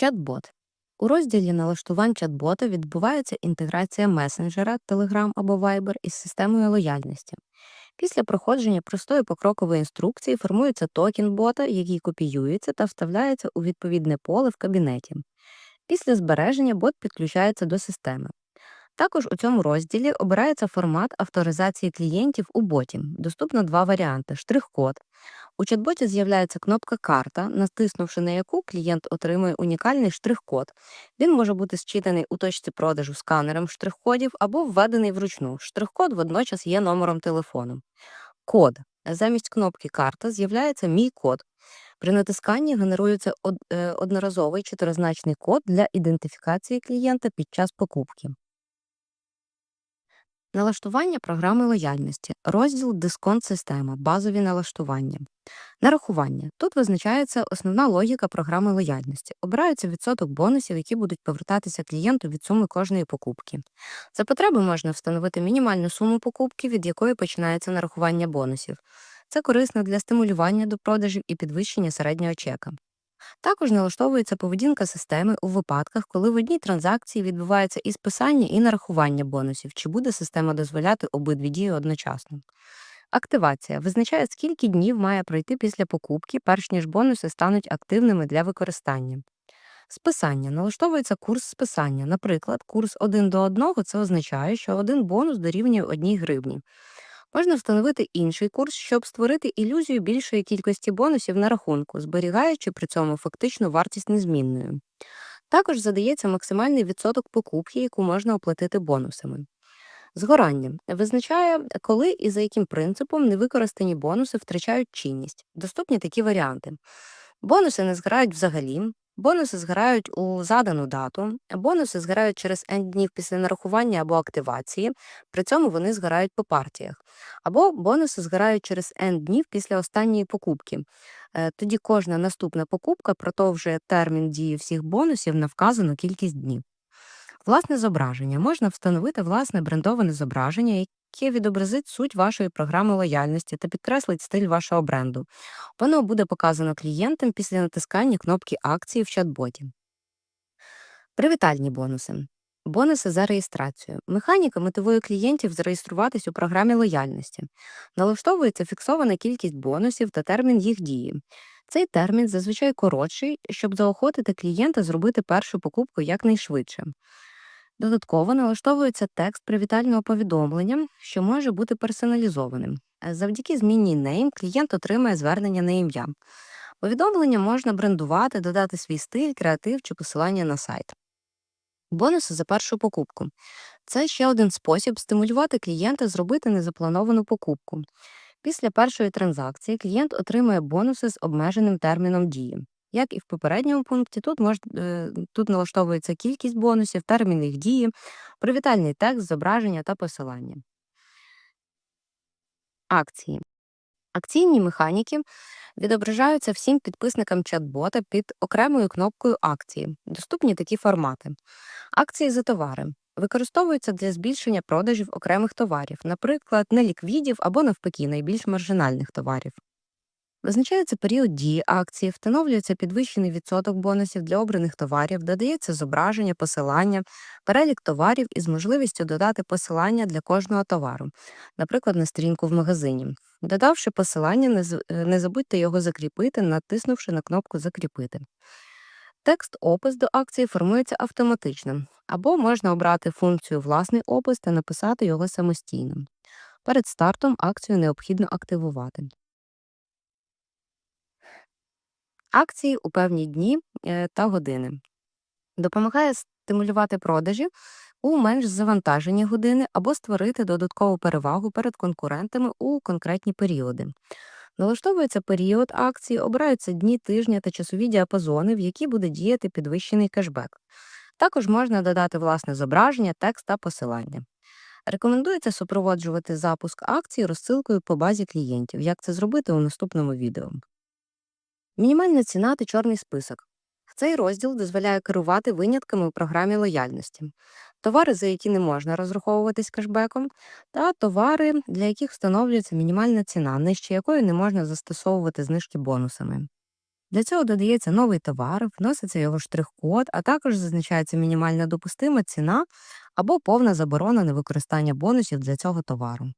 Чат-бот. У розділі налаштувань чат-бота відбувається інтеграція месенджера Telegram або Viber із системою лояльності. Після проходження простої покрокової інструкції формується токен бота, який копіюється та вставляється у відповідне поле в кабінеті. Після збереження бот підключається до системи. Також у цьому розділі обирається формат авторизації клієнтів у боті. Доступно два варіанти: штрих-код. У чат-боті з'являється кнопка Карта, натиснувши на яку клієнт отримує унікальний штрих-код. Він може бути зчитаний у точці продажу сканером штрих-кодів або введений вручну. Штрих-код водночас є номером телефону. Код. Замість кнопки Карта з'являється Мій код. При натисканні генерується е, одноразовий чотиризначний код для ідентифікації клієнта під час покупки. Налаштування програми лояльності. Розділ Дисконт система. Базові налаштування. Нарахування. Тут визначається основна логіка програми лояльності. Обирається відсоток бонусів, які будуть повертатися клієнту від суми кожної покупки. За потреби можна встановити мінімальну суму покупки, від якої починається нарахування бонусів. Це корисно для стимулювання до продажів і підвищення середнього чека. Також налаштовується поведінка системи у випадках, коли в одній транзакції відбувається і списання, і нарахування бонусів, чи буде система дозволяти обидві дії одночасно. Активація визначає, скільки днів має пройти після покупки, перш ніж бонуси стануть активними для використання. Списання налаштовується курс списання. Наприклад, курс 1 до 1 це означає, що один бонус дорівнює 1 гривні. Можна встановити інший курс, щоб створити ілюзію більшої кількості бонусів на рахунку, зберігаючи при цьому фактичну вартість незмінною. Також задається максимальний відсоток покупки, яку можна оплатити бонусами. Згорання визначає, коли і за яким принципом невикористані бонуси втрачають чинність. Доступні такі варіанти. Бонуси не згорають взагалі, бонуси згорають у задану дату, бонуси згорають через N днів після нарахування або активації, при цьому вони згорають по партіях. Або бонуси згорають через N днів після останньої покупки. Е, Тоді кожна наступна покупка продовжує термін дії всіх бонусів на вказану кількість днів. Власне зображення. Можна встановити власне брендоване зображення, яке відобразить суть вашої програми лояльності та підкреслить стиль вашого бренду. Воно буде показано клієнтам після натискання кнопки акції в чат-боті. Привітальні бонуси. Бонуси за реєстрацію. Механіка мотивує клієнтів зареєструватись у програмі лояльності. Налаштовується фіксована кількість бонусів та термін їх дії. Цей термін зазвичай коротший, щоб заохотити клієнта зробити першу покупку якнайшвидше. Додатково налаштовується текст привітального повідомлення, що може бути персоналізованим. Завдяки зміні name клієнт отримає звернення на ім'я. Повідомлення можна брендувати, додати свій стиль, креатив чи посилання на сайт. Бонуси за першу покупку. Це ще один спосіб стимулювати клієнта зробити незаплановану покупку. Після першої транзакції клієнт отримує бонуси з обмеженим терміном дії. Як і в попередньому пункті, тут, мож, е, тут налаштовується кількість бонусів, термін їх дії, привітальний текст, зображення та посилання. Акції. Акційні механіки відображаються всім підписникам чат-бота під окремою кнопкою акції. Доступні такі формати. Акції за товари використовуються для збільшення продажів окремих товарів, наприклад, неліквідів або навпаки найбільш маржинальних товарів. Визначається період дії акції, встановлюється підвищений відсоток бонусів для обраних товарів, додається зображення, посилання, перелік товарів із можливістю додати посилання для кожного товару, наприклад, на сторінку в магазині. Додавши посилання, не е, не забудьте його закріпити, натиснувши на кнопку Закріпити. Текст опис до акції формується автоматично, або можна обрати функцію Власний опис та написати його самостійно. Перед стартом акцію необхідно активувати. Акції у певні дні е, та години. Допомагає стимулювати продажі у менш завантажені години або створити додаткову перевагу перед конкурентами у конкретні періоди. Налаштовується період акції, обираються дні тижня та часові діапазони, в які буде діяти підвищений кешбек. Також можна додати власне зображення, текст та посилання. Рекомендується супроводжувати запуск акції розсилкою по базі клієнтів. Як це зробити у наступному відео. Мінімальна ціна та чорний список. Цей розділ дозволяє керувати винятками у програмі лояльності, товари, за які не можна розраховуватись кешбеком, та товари, для яких встановлюється мінімальна ціна, нижче якої не можна застосовувати знижки бонусами. Для цього додається новий товар, вноситься його штрих-код, а також зазначається мінімальна допустима ціна або повна заборона на використання бонусів для цього товару.